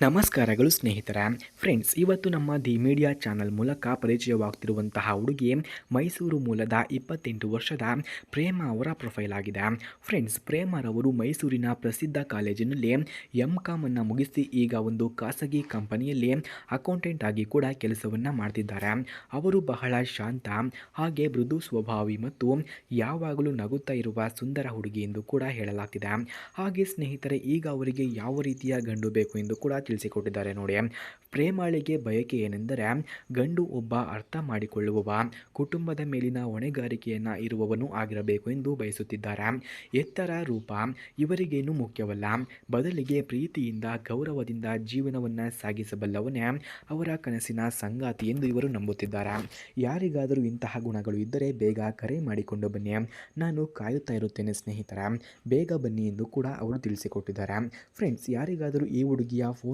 ನಮಸ್ಕಾರಗಳು ಸ್ನೇಹಿತರ. ಫ್ರೆಂಡ್ಸ್ ಇವತ್ತು ನಮ್ಮ ದಿ ಮೀಡಿಯಾ ಚಾನಲ್ ಮೂಲಕ ಪರಿಚಯವಾಗ್ತಿರುವಂತಹ ಹುಡುಗಿ ಮೈಸೂರು ಮೂಲದ ಇಪ್ಪತ್ತೆಂಟು ವರ್ಷದ ಪ್ರೇಮ ಅವರ ಪ್ರೊಫೈಲ್ ಆಗಿದೆ. ಫ್ರೆಂಡ್ಸ್ ಪ್ರೇಮರವರು ಮೈಸೂರಿನ ಪ್ರಸಿದ್ಧ ಕಾಲೇಜಿನಲ್ಲಿ ಎಂ ಕಾಮನ್ನು ಮುಗಿಸಿ ಈಗ ಒಂದು ಖಾಸಗಿ ಕಂಪನಿಯಲ್ಲಿ ಅಕೌಂಟೆಂಟ್ ಆಗಿ ಕೂಡ ಕೆಲಸವನ್ನು ಮಾಡ್ತಿದ್ದಾರೆ. ಅವರು ಬಹಳ ಶಾಂತ, ಹಾಗೆ ಮೃದು ಸ್ವಭಾವಿ ಮತ್ತು ಯಾವಾಗಲೂ ನಗುತ್ತಾ ಇರುವ ಸುಂದರ ಹುಡುಗಿ ಎಂದು ಕೂಡ ಹೇಳಲಾಗ್ತಿದೆ. ಹಾಗೆ ಸ್ನೇಹಿತರೆ, ಈಗ ಅವರಿಗೆ ಯಾವ ರೀತಿಯ ಗಂಡು ಬೇಕು ಎಂದು ಕೂಡ ತಿಳಿಸಿಕೊಟ್ಟಿದ್ದಾರೆ ನೋಡಿ. ಪ್ರೇಮಾಳಿಗೆ ಬಯಕೆ ಏನೆಂದರೆ, ಗಂಡು ಒಬ್ಬ ಅರ್ಥ ಮಾಡಿಕೊಳ್ಳುವವ, ಕುಟುಂಬದ ಮೇಲಿನ ಹೊಣೆಗಾರಿಕೆಯನ್ನು ಇರುವವನು ಆಗಿರಬೇಕು ಎಂದು ಬಯಸುತ್ತಿದ್ದಾರೆ. ಎತ್ತರ ರೂಪ, ಇವರಿಗೇನು ಮುಖ್ಯವಲ್ಲ. ಬದಲಿಗೆ ಪ್ರೀತಿಯಿಂದ, ಗೌರವದಿಂದ ಜೀವನವನ್ನು ಸಾಗಿಸಬಲ್ಲವನೇ ಅವರ ಕನಸಿನ ಸಂಗಾತಿ ಎಂದು ಇವರು ನಂಬುತ್ತಿದ್ದಾರೆ. ಯಾರಿಗಾದರೂ ಇಂತಹ ಗುಣಗಳು ಇದ್ದರೆ ಬೇಗ ಕರೆ ಮಾಡಿಕೊಂಡು ಬನ್ನಿ. ನಾನು ಕಾಯುತ್ತಾ ಇರುತ್ತೇನೆ ಸ್ನೇಹಿತರ. ಬೇಗ ಬನ್ನಿ ಎಂದು ಕೂಡ ಅವರು ತಿಳಿಸಿಕೊಟ್ಟಿದ್ದಾರೆ. ಫ್ರೆಂಡ್ಸ್, ಯಾರಿಗಾದರೂ ಈ ಹುಡುಗಿಯ ಫೋನ್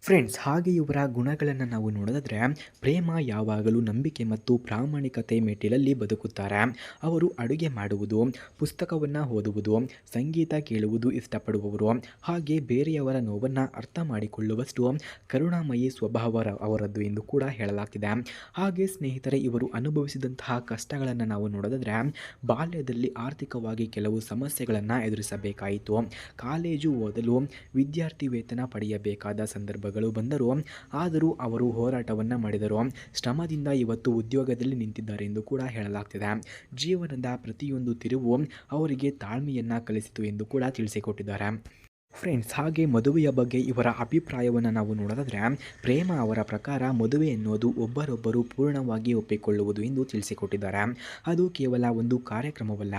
ಫ್ರೆಂಡ್ಸ್ ಹಾಗೆ ಇವರ ಗುಣಗಳನ್ನು ನಾವು ನೋಡೋದಾದರೆ, ಪ್ರೇಮ ಯಾವಾಗಲೂ ನಂಬಿಕೆ ಮತ್ತು ಪ್ರಾಮಾಣಿಕತೆ ಮೆಟ್ಟಿಲಲ್ಲಿ ಬದುಕುತ್ತಾರೆ. ಅವರು ಅಡುಗೆ ಮಾಡುವುದು, ಪುಸ್ತಕವನ್ನು ಓದುವುದು, ಸಂಗೀತ ಕೇಳುವುದು ಇಷ್ಟಪಡುವವರು. ಹಾಗೆ ಬೇರೆಯವರ ನೋವನ್ನು ಅರ್ಥ ಮಾಡಿಕೊಳ್ಳುವಷ್ಟು ಕರುಣಾಮಯಿ ಸ್ವಭಾವ ಅವರದ್ದು ಎಂದು ಕೂಡ ಹೇಳಲಾಗ್ತಿದೆ. ಹಾಗೆ ಸ್ನೇಹಿತರೆ, ಇವರು ಅನುಭವಿಸಿದಂತಹ ಕಷ್ಟಗಳನ್ನು ನಾವು ನೋಡೋದಾದರೆ, ಬಾಲ್ಯದಲ್ಲಿ ಆರ್ಥಿಕವಾಗಿ ಕೆಲವು ಸಮಸ್ಯೆಗಳನ್ನು ಎದುರಿಸಬೇಕಾಯಿತು. ಕಾಲೇಜು ಓದಲು ವಿದ್ಯಾರ್ಥಿ ವೇತನ ಪಡೆಯಬೇಕಾದ ಸಂದರ್ಭ ಬಂದರೂ ಆದರೂ ಅವರು ಹೋರಾಟವನ್ನು ಮಾಡಿದರು. ಶ್ರಮದಿಂದ ಇವತ್ತು ಉದ್ಯೋಗದಲ್ಲಿ ನಿಂತಿದ್ದಾರೆ ಎಂದು ಕೂಡ ಹೇಳಲಾಗ್ತಿದೆ. ಜೀವನದ ಪ್ರತಿಯೊಂದು ತಿರುವು ಅವರಿಗೆ ತಾಳ್ಮೆಯನ್ನು ಕಲಿಸಿತು ಎಂದು ಕೂಡ ತಿಳಿಸಿಕೊಟ್ಟಿದ್ದಾರೆ. ಫ್ರೆಂಡ್ಸ್ ಹಾಗೆ ಮದುವೆಯ ಬಗ್ಗೆ ಇವರ ಅಭಿಪ್ರಾಯವನ್ನು ನಾವು ನೋಡೋದಾದರೆ, ಪ್ರೇಮ ಅವರ ಪ್ರಕಾರ ಮದುವೆ ಎನ್ನುವುದು ಒಬ್ಬರೊಬ್ಬರು ಪೂರ್ಣವಾಗಿ ಒಪ್ಪಿಕೊಳ್ಳುವುದು ಎಂದು ತಿಳಿಸಿಕೊಟ್ಟಿದ್ದಾರೆ. ಅದು ಕೇವಲ ಒಂದು ಕಾರ್ಯಕ್ರಮವಲ್ಲ,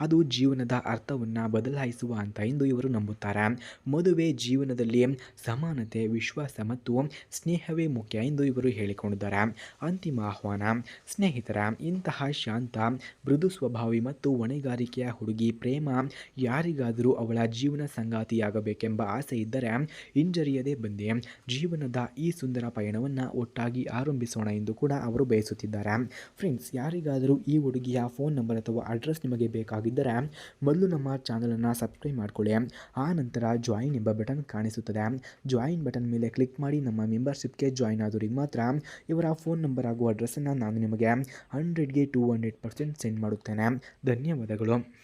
ಅದು ಜೀವನದ ಅರ್ಥವನ್ನು ಬದಲಾಯಿಸುವ ಅಂತ ಎಂದು ಇವರು ನಂಬುತ್ತಾರೆ. ಮದುವೆ ಜೀವನದಲ್ಲಿ ಸಮಾನತೆ, ವಿಶ್ವಾಸ ಮತ್ತು ಸ್ನೇಹವೇ ಮುಖ್ಯ ಎಂದು ಇವರು ಹೇಳಿಕೊಂಡಿದ್ದಾರೆ. ಅಂತಿಮ ಆಹ್ವಾನ, ಸ್ನೇಹಿತರ ಇಂತಹ ಶಾಂತ, ಮೃದು ಸ್ವಭಾವಿ ಮತ್ತು ಹೊಣೆಗಾರಿಕೆಯ ಹುಡುಗಿ ಪ್ರೇಮ ಯಾರಿಗಾದರೂ ಅವಳ ಜೀವನ ಸಂಗಾತಿಯಾಗ ಬೇಕೆಂಬ ಆಸೆ ಇದ್ದರೆ ಹಿಂಜರಿಯದೇ ಬಂದೆ. ಜೀವನದ ಈ ಸುಂದರ ಪಯಣವನ್ನು ಒಟ್ಟಾಗಿ ಆರಂಭಿಸೋಣ ಎಂದು ಕೂಡ ಅವರು ಬಯಸುತ್ತಿದ್ದಾರೆ. ಫ್ರೆಂಡ್ಸ್, ಯಾರಿಗಾದರೂ ಈ ಹುಡುಗಿಯ ಫೋನ್ ನಂಬರ್ ಅಥವಾ ಅಡ್ರೆಸ್ ನಿಮಗೆ ಬೇಕಾಗಿದ್ದರೆ ಮೊದಲು ನಮ್ಮ ಚಾನಲನ್ನು ಸಬ್ಸ್ಕ್ರೈಬ್ ಮಾಡಿಕೊಳ್ಳಿ. ಆ ನಂತರ ಜಾಯಿನ್ ಎಂಬ ಬಟನ್ ಕಾಣಿಸುತ್ತದೆ. ಜಾಯಿನ್ ಬಟನ್ ಮೇಲೆ ಕ್ಲಿಕ್ ಮಾಡಿ ನಮ್ಮ ಮೆಂಬರ್ಶಿಪ್ಗೆ ಜಾಯಿನ್ ಆದವರಿಗೆ ಮಾತ್ರ ಇವರ ಫೋನ್ ನಂಬರ್ ಹಾಗೂ ಅಡ್ರೆಸ್ಸನ್ನು ನಾನು ನಿಮಗೆ ಹಂಡ್ರೆಡ್ಗೆ ಟೂ ಹಂಡ್ರೆಡ್ ಪರ್ಸೆಂಟ್ ಸೆಂಡ್ ಮಾಡುತ್ತೇನೆ. ಧನ್ಯವಾದಗಳು.